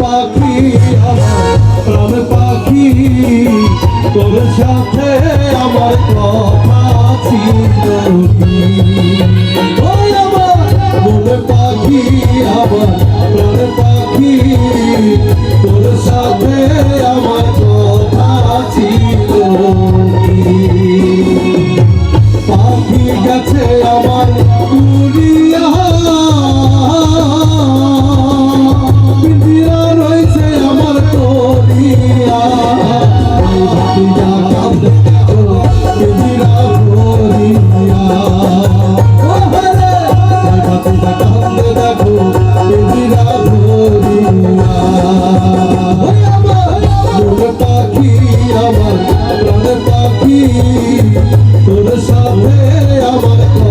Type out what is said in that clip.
পাখি আমার, প্রাণ পাখি, তোর সাথে আমার কথা ছিল পাখি আমার, প্রাণ পাখি, তোর সাথে আমার আমার প্রাণ পাখি তোর সাথে আমার